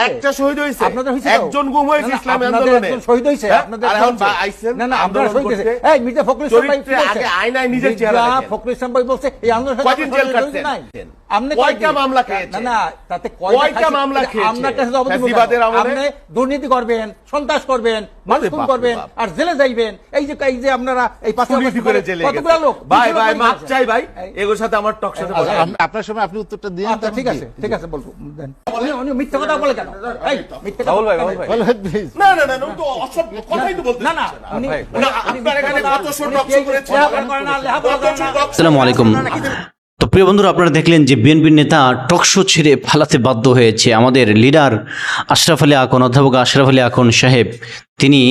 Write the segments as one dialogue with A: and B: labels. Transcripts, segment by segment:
A: একটা শহীদ হয়েছে
B: আপনাদের হয়েছে
A: একজন গুম হয়েছে ইসলামী আন্দোলনে
B: শহীদ হয়েছে
A: হ্যাঁ?
B: আপনাদের
A: এখন আইছেন
B: না না আপনারা শহীদ হয়েছে এই মির্জা ফখরুল ইসলাম ভাই?
A: আগে আয়নায় নিজের চেহারা।
B: ফখরুল ইসলাম ভাই বলছে এই আন্দোলন
A: কয়দিন জেল কাটছেন?
B: আপনি
A: কয়টা মামলা খেয়েছেন?
B: না তাতে কয়টা
A: কয়টা মামলা খেয়েছেন?
B: আপনার কাছে তো অবধি
A: ফ্যাসিবাদের
B: বলব।
A: আমলে?
B: আপনি দুর্নীতি করবেন সন্ত্রাস করবেন মানুষ খুন করবেন আর জেলে যাইবেন। এই যে এই যে আপনারা এই পাঁচ
A: করে জেলে
B: কতগুলো লোক?
A: ভাই ভাই মাপ চাই ভাই। এগুলোর সাথে আমার টক সাথে বসে।
C: আপ- আপনার সময় আপনি উত্তরটা দিয়ে
B: আচ্ছা ঠিক আছে ঠিক আছে বলব। দেন। উনি- উনি মিথ্যা কথা বলে কেন? এই মিথ্যা কথা
D: ভাই? ভাই।
A: না না না তো কথাই তো বলতে
B: না না উনি
A: আপনার এখানে কত করেছে?
E: আসসালামু আলাইকুম। প্রিয় বন্ধুরা, আপনারা দেখলেন যে বিএনপির নেতা টকশো ছেড়ে পালাতে বাধ্য হয়েছে। আমাদের লিডার আশরাফ আলী আকন, অধ্যাপক আশরাফ আলী আকন সাহেব, তিনি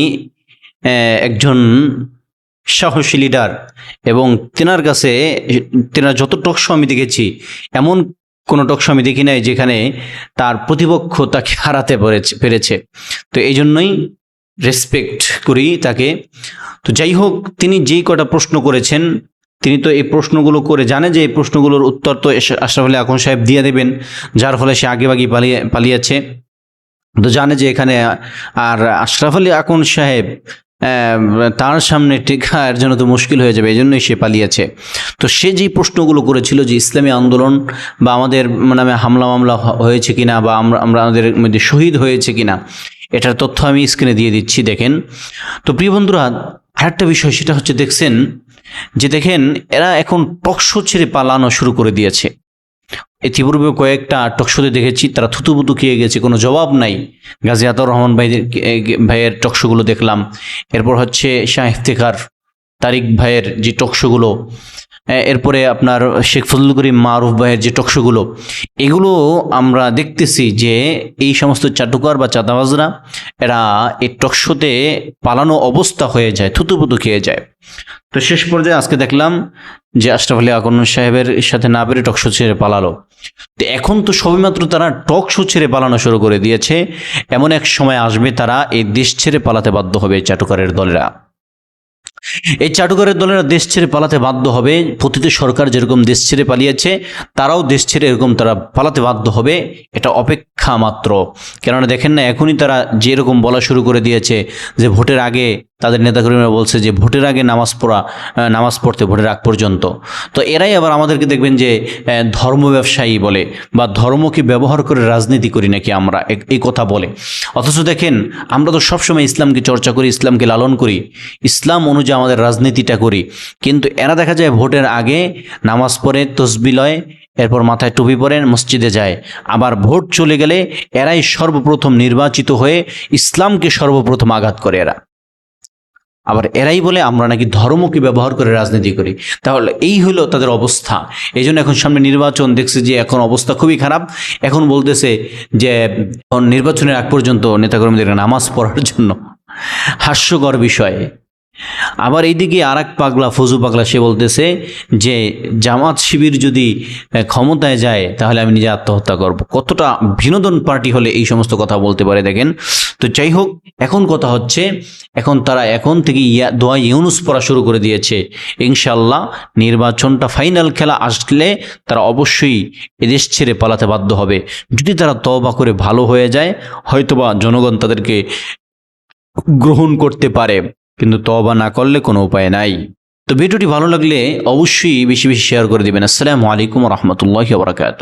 E: একজন সাহসী লিডার এবং তেনার কাছে, তেনার যত টকশো আমি দেখেছি, এমন কোনো টকশো আমি দেখি নাই যেখানে তার প্রতিপক্ষ তাকে হারাতে পেরেছে পেরেছে। তো এই জন্যই রেসপেক্ট করি তাকে। তো যাই হোক, তিনি যেই কটা প্রশ্ন করেছেন তিনি তো এই প্রশ্নগুলো করে জানে যে এই প্রশ্নগুলোর উত্তর তো আশরাফ আলী আকন সাহেব দিয়ে দেবেন, যার ফলে সে আগেভাগে পালিয়ে পালিয়েছে। তো জানে যে এখানে আর আশরাফ আলী আকন সাহেব তার সামনে টেকা এর জন্য তো মুশকিল হয়ে যাবে এই জন্যই সে পালিয়েছে। তো সে যেই প্রশ্নগুলো করেছিল যে ইসলামী আন্দোলন বা আমাদের নামে হামলা মামলা হয়েছে কিনা বা আমরা আমরা আমাদের মধ্যে শহীদ হয়েছে কিনা, এটার তথ্য আমি স্ক্রিনে দিয়ে দিচ্ছি, দেখেন। তো প্রিয় বন্ধুরা, আরেকটা বিষয় সেটা হচ্ছে, দেখছেন যে দেখেন, এরা এখন টকশো ছেড়ে পালানো শুরু করে দিয়েছে। ইতিপূর্বে কয়েকটা টকশোতে দেখেছি, তারা থুতুপুতু খেয়ে গেছে, কোনো জবাব নাই। গাজী আতর রহমান ভাইদের, ভাইয়ের টকশোগুলো দেখলাম। এরপর হচ্ছে শাহ ইফতেখার তারিক ভাইয়ের যে টকশোগুলো এরপরে আপনার শেখ ফজলুল করিম মারুফ ভাইয়ের যে টকশোগুলো, এগুলো আমরা দেখতেছি যে এই সমস্ত চাটুকার বা চাঁদাবাজরা, এরা এই টকশোতে পালানো অবস্থা হয়ে যায়, থুতুপুতু খেয়ে যায়। তো শেষ পর্যায়ে আজকে দেখলাম যে আশরাফ আলী আকন সাহেবের সাথে না পেরে টকশো ছেড়ে পালালো। তো এখন তো সবেমাত্র তারা টকশো ছেড়ে পালানো শুরু করে দিয়েছে, এমন এক সময় আসবে তারা এই দেশ ছেড়ে পালাতে বাধ্য হবে চাটুকারের দলেরা। এই চাটুকারের দলেরা দেশ ছেড়ে পালাতে বাধ্য হবে। প্রতিটি সরকার যেরকম দেশ ছেড়ে পালিয়েছে, তারাও দেশ ছেড়ে এরকম তারা পালাতে বাধ্য হবে। এটা অপেক্ষা মাত্র। কেননা দেখেন না, এখনই তারা যেরকম বলা শুরু করে দিয়েছে যে ভোটের আগে তাদের নেতাকর্মীরা বলছে যে ভোটের আগে নামাজ পড়া নামাজ পড়তে ভোটের আগ পর্যন্ত। তো এরাই আবার আমাদেরকে দেখবেন যে ধর্ম ব্যবসায়ী বলে বা ধর্মকে ব্যবহার করে রাজনীতি করি নাকি আমরা এই কথা বলে। অথচ দেখেন, আমরা তো সবসময় ইসলামকে চর্চা করি, ইসলামকে লালন করি, ইসলাম অনুযায়ী আমাদের রাজনীতিটা করি। কিন্তু এরা দেখা যায় ভোটের আগে নামাজ পড়ে, তসবি লয়, এরপর মাথায় টুপি পরেন মসজিদে যায়। আবার ভোট চলে গেলে এরাই সর্বপ্রথম নির্বাচিত হয়ে ইসলামকে সর্বপ্রথম আঘাত করে এরা। আবার এরাই বলে, আমরা নাকি ধর্মকে ব্যবহার করে রাজনীতি করি। তাহলে এই হলো তাদের অবস্থা। এই জন্য এখন সামনে নির্বাচন দেখছে যে এখন অবস্থা খুবই খারাপ। এখন বলতেছে যে নির্বাচনের আগ পর্যন্ত নেতাকর্মীদের নামাজ পড়ার জন্য হাস্যকর বিষয়। আবার এইদিকে আর এক পাগলা, ফজু পাগলা, সে বলতেছে যে, জামাত শিবির যদি ক্ষমতায় যায়, তাহলে আমি নিজে আত্মহত্যা করব। কতটা বিনোদন পার্টি হলে এই সমস্ত কথা বলতে পারে দেখেন। তো যাই হোক, এখন কথা হচ্ছে, এখন তারা এখন থেকে ইয়া, দোয়া ইউনুস পড়া শুরু করে দিয়েছে। ইনশাল্লাহ নির্বাচনটা ফাইনাল খেলা আসলে তারা অবশ্যই এদেশ ছেড়ে পালাতে বাধ্য হবে। যদি তারা তবা করে ভালো হয়ে যায়, হয়তোবা জনগণ তাদেরকে গ্রহণ করতে পারে। কিন্তু তবা না করলে কোনো উপায় নাই। তো ভিডিওটি ভালো লাগলে অবশ্যই বেশি বেশি শেয়ার করে দেবেন। আসসালামু আলাইকুম রহমতুল্লাহ বরাকাত